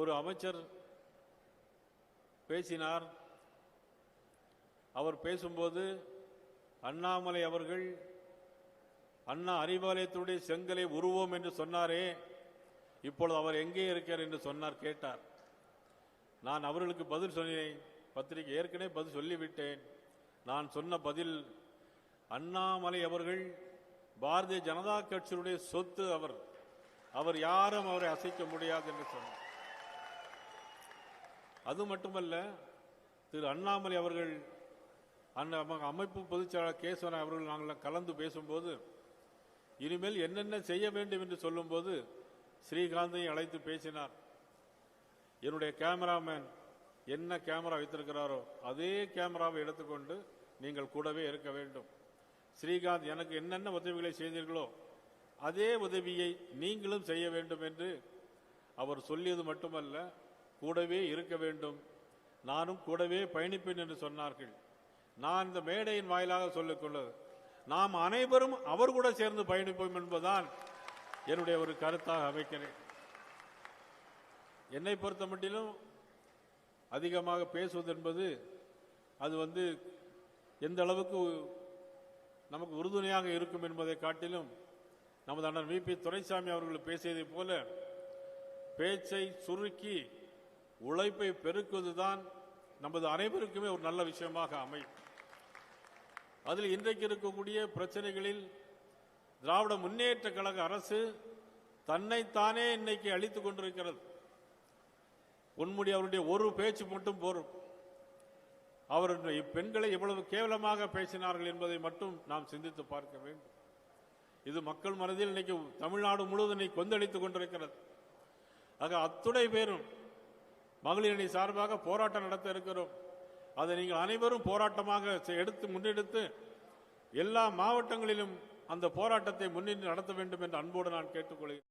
ஒரு அமைச்சர் பேசினார். அவர் பேசும்போது அண்ணாமலை அவர்கள் அண்ணா அறிவாலயத்துடைய செங்கலை உருவோம் என்று சொன்னாரே. இப்பொழுது அவர் எங்கே இருக்கிறார் என்று சொன்னார் கேட்டார். நான் அவர்களுக்கு பதில் சொன்னேன். பத்திரிகை ஏற்கனவே பதில் சொல்லிவிட்டேன். நான் சொன்ன பதில் அண்ணாமலை அவர்கள் பாரதிய ஜனதா கட்சியினுடைய சொத்து அவர். அவர் யாரும் அவரை அசைக்க முடியாது என்று சொன்னார். அது மட்டுமல்ல திரு அண்ணாமலை அவர்கள் அந்த அம- அமைப்பு பொதுச்செயலாளர் கேசவன் அவர்கள் நாங்கள் கலந்து பேசும்போது இனிமேல் என்னென்ன செய்ய வேண்டும் என்று சொல்லும்போது ஸ்ரீகாந்தை அழைத்து பேசினார். என்னுடைய கேமராமேன் என்ன கேமரா வைத்திருக்கிறாரோ அதே கேமராவை எடுத்துக்கொண்டு நீங்கள் கூடவே இருக்க வேண்டும். ஸ்ரீகாந்த் எனக்கு என்னென்ன உதவிகளை செய்தீர்களோ அதே உதவியை நீங்களும் செய்ய வேண்டும் என்று அவர் சொல்லியது மட்டுமல்ல கூடவே இருக்க வேண்டும். நானும் கூடவே பயணிப்பேன் என்று சொன்னார்கள். நான் இந்த மேடையின் வாயிலாக சொல்லிக்கொள்ளது நாம் அனைவரும் அவர் கூட சேர்ந்து பயணிப்போம் என்பதுதான் என்னுடைய ஒரு கருத்தாக அமைக்கிறேன். என்னை பொறுத்த மட்டிலும் அதிகமாக பேசுவது என்பது அது வந்து எந்த அளவுக்கு நமக்கு உறுதுணையாக இருக்கும் என்பதை காட்டிலும் நமது அண்ணன் விபி துரைசாமி அவர்கள் பேசியதைப் போல பேச்சை சுருக்கி உழைப்பை பெருக்குவதுதான் நமது அனைவருக்குமே ஒரு நல்ல விஷயமாக அமையும். அதில் இன்றைக்கு இருக்கக்கூடிய பிரச்சனைகளில் திராவிட முன்னேற்ற கழக அரசு தன்னைத்தானே இன்னைக்கு அழித்துக் கொண்டிருக்கிறது. பொன்முடி அவருடைய ஒரு பேச்சு மட்டும் போரும். அவருடைய பெண்களை எவ்வளவு கேவலமாக பேசினார்கள் என்பதை மட்டும் நாம் சிந்தித்து பார்க்க வேண்டும். இது மக்கள் மனதில் இன்னைக்கு தமிழ்நாடு முழுவதும் இன்னைக்கு கொந்தளித்துக் கொண்டிருக்கிறது. ஆக அத்துணை பேரும் மகளிர் அணி சார்பாக போராட்டம் நடத்த இருக்கிறோம். அதை நீங்கள் அனைவரும் போராட்டமாக செ- எடுத்து முன்னெடுத்து எல்லா மாவட்டங்களிலும் அந்த போராட்டத்தை முன்னின்று நடத்த வேண்டும் என்று அன்போடு நான் கேட்டுக்கொள்கிறேன்.